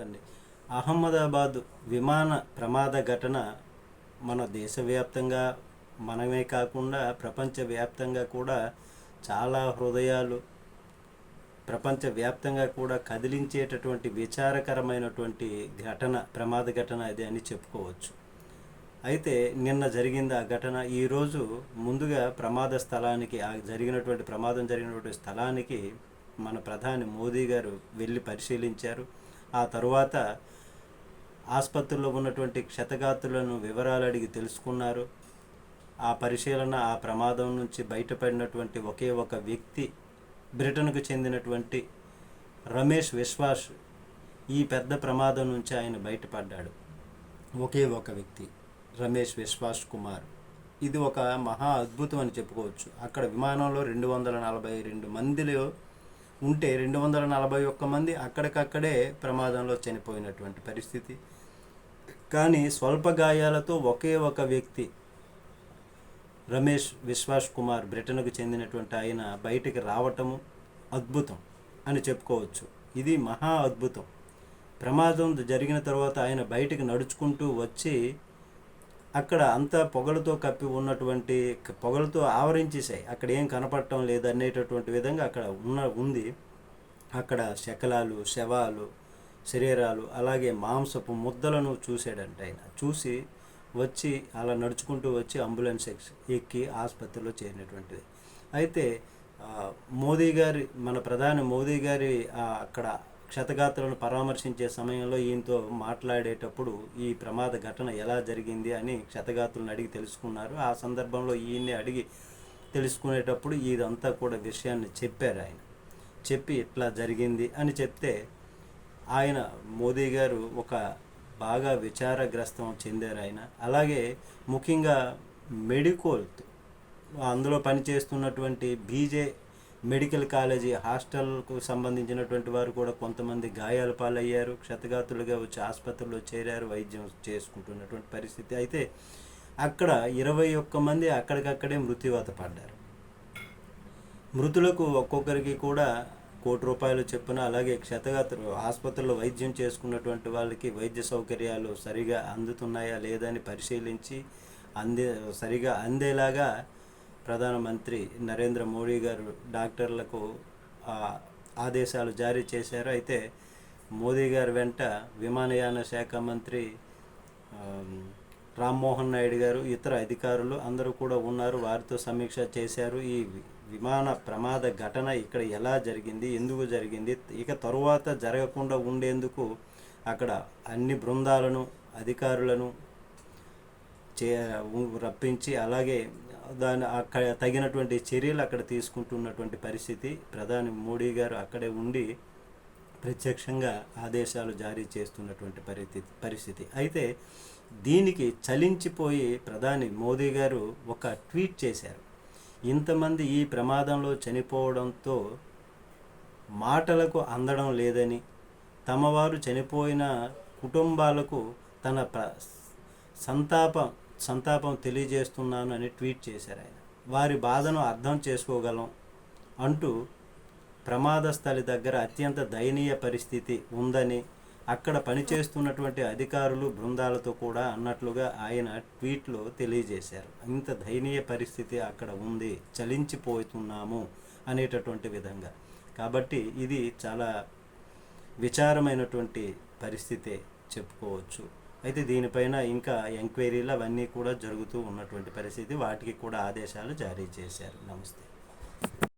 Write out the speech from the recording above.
అండి అహ్మదాబాద్ విమాన ప్రమాద ఘటన మన దేశవ్యాప్తంగా మనమే కాకుండా ప్రపంచవ్యాప్తంగా కూడా చాలా హృదయాలు ప్రపంచవ్యాప్తంగా కూడా కదిలించేటటువంటి విచారకరమైనటువంటి ఘటన ప్రమాద ఘటన అది అని చెప్పుకోవచ్చు. అయితే నిన్న జరిగింది ఆ ఘటన. ఈరోజు ముందుగా ప్రమాద స్థలానికి ఆ జరిగినటువంటి ప్రమాదం జరిగినటువంటి స్థలానికి మన ప్రధాని మోదీ గారు వెళ్ళి పరిశీలించారు. ఆ తరువాత ఆసుపత్రిలో ఉన్నటువంటి క్షతగాత్రులను వివరాలు అడిగి తెలుసుకున్నారు. ఆ పరిశీలన ఆ ప్రమాదం నుంచి బయటపడినటువంటి ఒకే ఒక వ్యక్తి బ్రిటన్కు చెందినటువంటి రమేష్ విశ్వాస్ ఈ పెద్ద ప్రమాదం నుంచి ఆయన బయటపడ్డాడు. ఒకే ఒక వ్యక్తి రమేష్ విశ్వాస్ కుమార్. ఇది ఒక మహా అద్భుతం అని చెప్పుకోవచ్చు. అక్కడ విమానంలో రెండు వందల నలభై రెండు మందిలో ఉంటే రెండు వందల నలభై ఒక్క మంది అక్కడికక్కడే ప్రమాదంలో చనిపోయినటువంటి పరిస్థితి. కానీ స్వల్ప గాయాలతో ఒకే ఒక వ్యక్తి రమేష్ విశ్వాస్ కుమార్ బ్రిటన్కు చెందినటువంటి ఆయన బయటికి రావటము అద్భుతం అని చెప్పుకోవచ్చు. ఇది మహా అద్భుతం. ప్రమాదం జరిగిన తర్వాత ఆయన బయటికి నడుచుకుంటూ వచ్చి అక్కడ అంతా పొగలతో కప్పి ఉన్నటువంటి పొగలతో ఆవరించేసాయి అక్కడ ఏం కనపడటం లేదు అనేటటువంటి విధంగా అక్కడ ఉన్న ఉంది. అక్కడ శకలాలు శవాలు శరీరాలు అలాగే మాంసపు ముద్దలను చూశాడంట ఆయన. చూసి వచ్చి అలా నడుచుకుంటూ వచ్చి అంబులెన్స్ ఎక్కి- ఎక్కి ఆసుపత్రిలో చేరినటువంటిది. అయితే మోదీ గారి మన ప్రధాని మోదీ గారి అక్కడ క్షతగాత్రులను పరామర్శించే సమయంలో ఈయనతో మాట్లాడేటప్పుడు ఈ ప్రమాద ఘటన ఎలా జరిగింది అని క్షతగాత్రులను అడిగి తెలుసుకున్నారు. ఆ సందర్భంలో ఈయన్ని అడిగి తెలుసుకునేటప్పుడు ఇదంతా కూడా విషయాన్ని చెప్పారు ఆయన. చెప్పి ఇట్లా జరిగింది అని చెప్తే ఆయన మోదీ గారు ఒక బాగా విచారగ్రస్తం చెందారు ఆయన. అలాగే ముఖ్యంగా మెడికోల్త్ అందులో పనిచేస్తున్నటువంటి బీజే మెడికల్ కాలేజీ హాస్టల్కు సంబంధించినటువంటి వారు కూడా కొంతమంది గాయాల పాలయ్యారు. క్షతగాతులుగా వచ్చి ఆసుపత్రిలో చేరారు వైద్యం చేసుకుంటున్నటువంటి పరిస్థితి. అయితే అక్కడ ఇరవై ఒక్క మంది అక్కడికక్కడే మృత్యువాత పడ్డారు. మృతులకు ఒక్కొక్కరికి కూడా కోటి రూపాయలు చెప్పున అలాగే క్షతగాత్రులు ఆసుపత్రిలో వైద్యం చేసుకున్నటువంటి వాళ్ళకి వైద్య సౌకర్యాలు సరిగా అందుతున్నాయా లేదని పరిశీలించి అందే సరిగా అందేలాగా ప్రధానమంత్రి నరేంద్ర మోడీ గారు డాక్టర్లకు ఆదేశాలు జారీ చేశారు. అయితే మోదీ గారి వెంట విమానయాన శాఖ మంత్రి రామ్మోహన్ నాయుడు గారు ఇతర అధికారులు అందరూ కూడా ఉన్నారు. వారితో సమీక్ష చేశారు. ఈ విమాన ప్రమాద ఘటన ఇక్కడ ఎలా జరిగింది ఎందుకు జరిగింది ఇక తరువాత జరగకుండా ఉండేందుకు అక్కడ అన్ని బృందాలను అధికారులను చే రప్పించి అలాగే దాని అక్కడ తగినటువంటి చర్యలు అక్కడ తీసుకుంటున్నటువంటి పరిస్థితి. ప్రధాని మోడీ గారు అక్కడే ఉండి ప్రత్యక్షంగా ఆదేశాలు జారీ చేస్తున్నటువంటి పరిస్థితి పరిస్థితి. అయితే దీనికి చలించిపోయి ప్రధాని మోదీ గారు ఒక ట్వీట్ చేశారు. ఇంతమంది ఈ ప్రమాదంలో చనిపోవడంతో మాటలకు అందడం లేదని తమవారు చనిపోయిన కుటుంబాలకు తన ప్ర సంతాపం సంతాపం తెలియజేస్తున్నాను అని ట్వీట్ చేశారు ఆయన. వారి బాధను అర్థం చేసుకోగలం అంటూ ప్రమాద స్థలి దగ్గర అత్యంత దయనీయ పరిస్థితి ఉందని అక్కడ పనిచేస్తున్నటువంటి అధికారులు బృందాలతో కూడా అన్నట్లుగా ఆయన ట్వీట్లో తెలియజేశారు. ఇంత దయనీయ పరిస్థితి అక్కడ ఉంది చలించిపోతున్నాము అనేటటువంటి విధంగా. కాబట్టి ఇది చాలా విచారమైనటువంటి పరిస్థితే చెప్పుకోవచ్చు. అయితే దీనిపైన ఇంకా ఎంక్వైరీలు అవన్నీ కూడా జరుగుతూ ఉన్నటువంటి పరిస్థితి. వాటికి కూడా ఆదేశాలు జారీ చేశారు. నమస్తే.